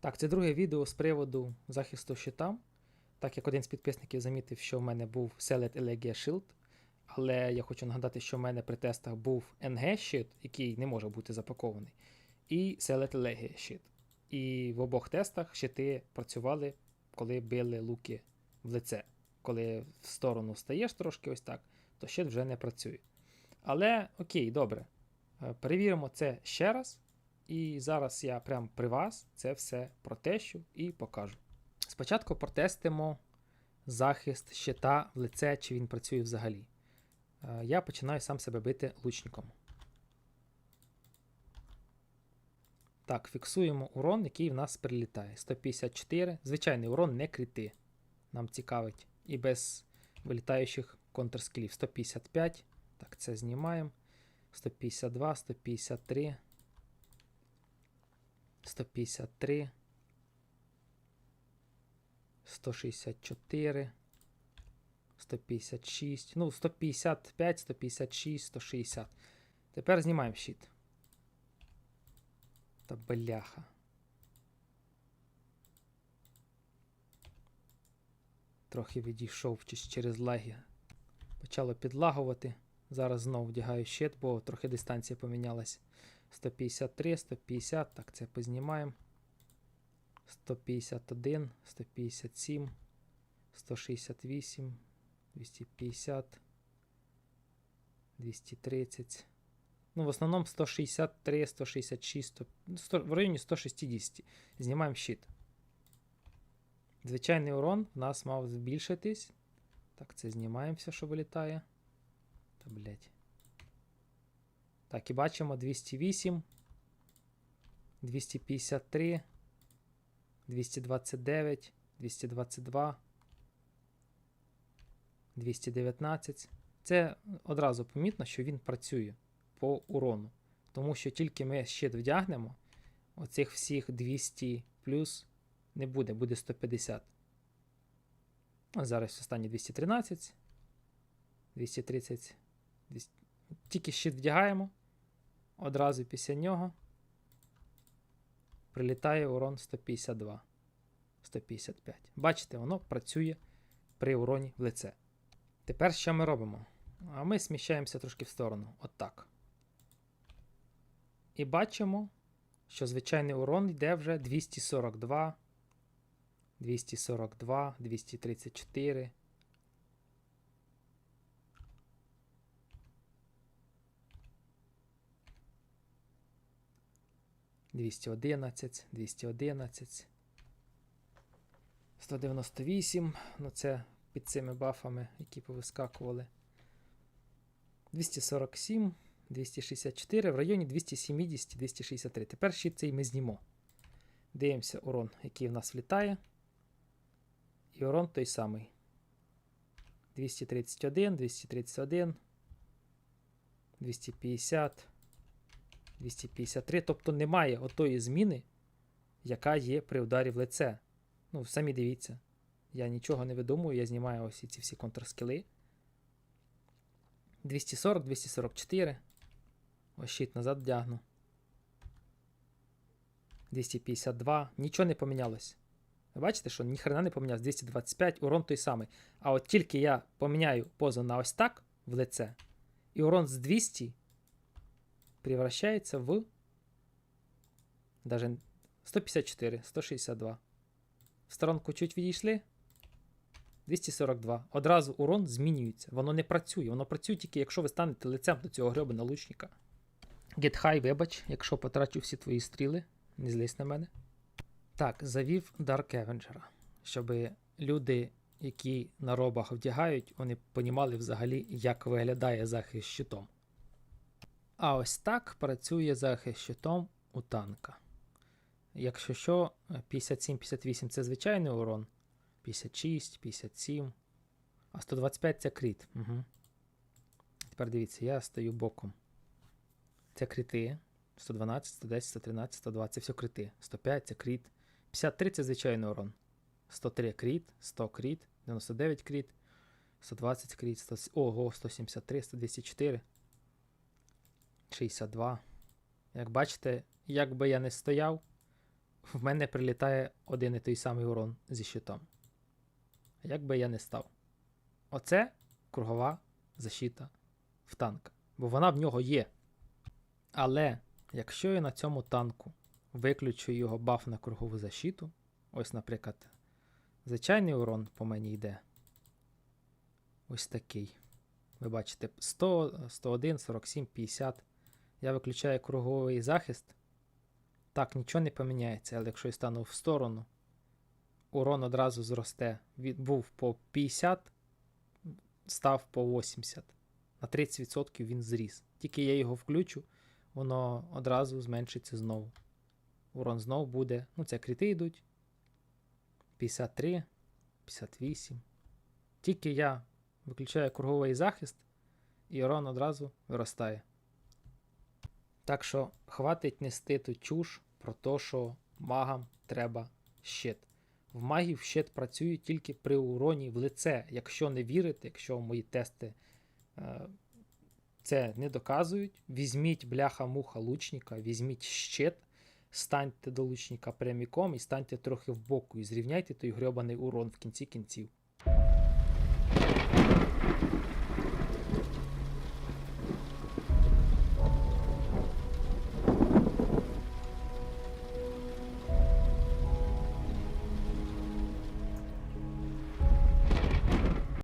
Так, це друге відео з приводу захисту щита. Так як один з підписників замітив, що в мене був Select Elegia Shield, але я хочу нагадати, що в мене при тестах був NG щит, який не може бути запакований, і Select Elegia щит. І в обох тестах щити працювали, коли били луки в лице. Коли в сторону стаєш трошки ось так, то щит вже не працює. Але окей, добре. Е, Перевіримо це ще раз. І зараз я прямо при вас це все протещу і покажу. Спочатку протестимо захист щита в лице, чи він працює взагалі. Е, Я починаю сам себе бити лучником. Так, фіксуємо урон, який в нас прилітає. 154. Звичайний урон не крити. Нам цікавить. І без вилітаючих контрскілів. 155. Так, це знімаємо. 152, 153. 153. 164. 156. Ну, 155, 156, 160. Тепер знімаємо щит. Та бляха. Трохи відійшов через лаги. Почало підлагувати. Зараз знову вдягаю щит, бо трохи дистанція помінялась. 153, 150. Так, це познімаємо. 151, 157, 168, 250, 230. Ну, в основному 163, 166, 100, ну, 100 в районі 160. Знімаємо щит. Звичайний урон в нас мав збільшитись. Так, це знімаємо все, що вилітає. Та, блять. Так, і бачимо 208, 253, 229, 222, 219. Це одразу помітно, що він працює по урону. Тому що тільки ми щит вдягнемо, оцих всіх 200 плюс не буде, буде 150. А зараз останні 213, 230, 200. Тільки щит вдягаємо. Одразу після нього прилітає урон 152, 155. Бачите, воно працює при уроні в лице. Тепер що ми робимо? А ми сміщаємося трошки в сторону. Отак. І бачимо, що звичайний урон йде вже 242, 242, 234. Двісті одинадцять, двісті одинадцять, сто дев'яносто вісім. Ну це під цими бафами, які повискакували. 247, 264, в районі 270-263. Тепер щит цей ми знімо. Дивимося урон, який в нас влітає. І урон той самий. 231, 231, 250, 253. Тобто немає отої зміни, яка є при ударі в лице. Ну, самі дивіться. Я нічого не видумую, я знімаю ось ці всі контрскіли. 240, 244. Ось щит назад вдягну. 252. Нічого не помінялось. Бачите, що ніхрена не помінялось. 225, урон той самий. А от тільки я поміняю позу на ось так в лице, і урон з 200 превращається в. Даже 154, 162. В сторонку чуть відійшли. 242. Одразу урон змінюється. Воно не працює. Воно працює тільки, якщо ви станете лицем до цього грьоба лучника. Get high, вибач, якщо потрачу всі твої стріли, не злись на мене. Так, завів Dark Avenger, щоб люди, які на робах вдягають, вони понімали взагалі, як виглядає захист щитом. А ось так працює захист щитом у танка. Якщо що, 57-58 це звичайний урон. 56, 57. А 125 це кріт. Угу. Тепер дивіться, я стою боком. Це кріти. 112, 110, 113, 120 це все кріти. 105 це кріт. 53 це звичайний урон. 103 кріт, 100 кріт, 99 кріт, 120 кріт, 100, ого, 173, 124, 62. Як бачите, як би я не стояв, в мене прилітає один і той самий урон зі щитом. Як би я не став. Оце кругова защита в танка. Бо вона в нього є. Але якщо я на цьому танку виключу його баф на кругову защиту, ось, наприклад, звичайний урон по мені йде. Ось такий. Ви бачите, 100, 101, 47, 50. Я виключаю круговий захист. Так, нічого не поміняється, але якщо я стану в сторону, урон одразу зросте. Від, був по 50, став по 80. На 30% він зріс. Тільки я його включу, воно одразу зменшиться знову. Урон знову буде. Ну, це кріти йдуть. 53, 58. Тільки я виключаю круговий захист, і урон одразу виростає. Так що хватить нести ту чуш про те, що магам треба щит. В магів щит працює тільки при уроні в лице. Якщо не вірите, якщо мої тести е, це не доказують, візьміть бляха-муха лучника, візьміть щит, станьте до лучника пряміком і станьте трохи вбоку, і зрівняйте той грьобаний урон в кінці кінців.